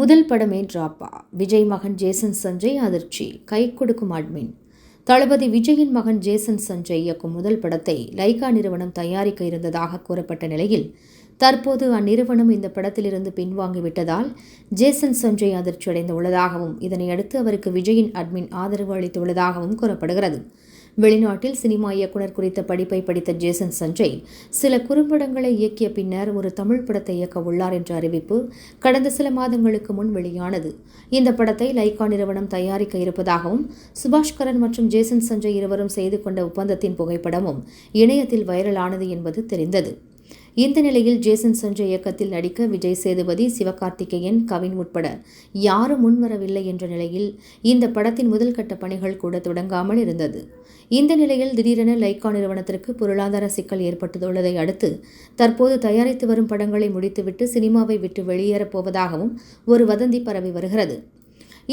முதல் படமே டிராப்பா விஜய் மகன் ஜேசன் சஞ்சய் அதிர்ச்சி கை கொடுக்கும் அட்மின் தளபதி விஜயின் மகன் ஜேசன் சஞ்சய் இயக்கும் முதல் படத்தை லைகா நிறுவனம் தயாரிக்க இருந்ததாக கூறப்பட்ட நிலையில் தற்போது அந்நிறுவனம் இந்த படத்திலிருந்து பின்வாங்கிவிட்டதால் ஜேசன் சஞ்சய் அதிர்ச்சியடைந்து உள்ளதாகவும் இதனையடுத்து அவருக்கு விஜயின் அட்மின் ஆதரவு அளித்துள்ளதாகவும் கூறப்படுகிறது. வெளிநாட்டில் சினிமா இயக்குனர் குறித்த படிப்பை படித்த ஜேசன் சஞ்சய் சில குறும்படங்களை இயக்கிய பின்னர் ஒரு தமிழ் படத்தை இயக்க உள்ளார் என்ற அறிவிப்பு கடந்த சில மாதங்களுக்கு முன் வெளியானது. இந்த படத்தை லைகா நிறுவனம் தயாரிக்க இருப்பதாகவும் சுபாஷ்கரன் மற்றும் ஜேசன் சஞ்சய் இருவரும் செய்து கொண்ட ஒப்பந்தத்தின் புகைப்படமும் இணையத்தில் வைரலானது என்பது தெரிந்தது. இந்த நிலையில் ஜேசன் சஞ்சய் இயக்கத்தில் நடிக்க விஜய் சேதுபதி சிவகார்த்திகேயன் கவின் உட்பட யாரும் முன்வரவில்லை என்ற நிலையில் இந்த படத்தின் முதல் கட்ட பணிகள் கூட தொடங்காமல் இருந்தது. இந்த நிலையில் திடீரென லைக்கா நிறுவனத்திற்கு பொருளாதார சிக்கல் ஏற்பட்டுள்ளதை அடுத்து தற்போது தயாரித்து வரும் படங்களை முடித்துவிட்டு சினிமாவை விட்டு வெளியேறப் போவதாகவும் ஒரு வதந்தி பரவி வருகிறது.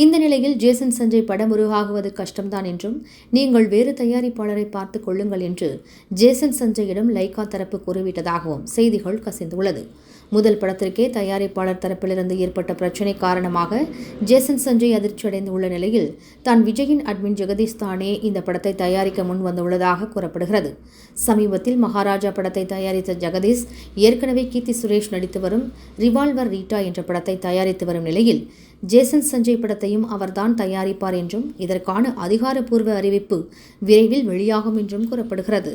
இந்த நிலையில் ஜேசன் சஞ்சய் படம் உருவாகுவது கஷ்டம்தான் என்றும் நீங்கள் வேறு தயாரிப்பாளரை பார்த்துக் கொள்ளுங்கள் என்று ஜேசன் சஞ்சயிடம் லைகா தரப்பு கூறிவிட்டதாகவும் செய்திகள் கசிந்துள்ளது. முதல் படத்திற்கே தயாரிப்பாளர் தரப்பிலிருந்து ஏற்பட்ட பிரச்சினை காரணமாக ஜேசன் சஞ்சய் அதிர்ச்சியடைந்து உள்ள நிலையில் தான் விஜயின் அட்மின் ஜெகதீஷ் தானே இந்த படத்தை தயாரிக்க முன் வந்துள்ளதாக கூறப்படுகிறது. சமீபத்தில் மகாராஜா படத்தை தயாரித்த ஜெகதீஷ் ஏற்கனவே கீர்த்தி சுரேஷ் நடித்து வரும் ரிவால்வர் ரீட்டா என்ற படத்தை தயாரித்து வரும் நிலையில் ஜேசன் சஞ்சய் படத்தை படத்தையும் அவர்தான் தயாரிப்பார் என்றும் இதற்கான அதிகாரப்பூர்வ அறிவிப்பு விரைவில் வெளியாகும் என்றும் கூறப்படுகிறது.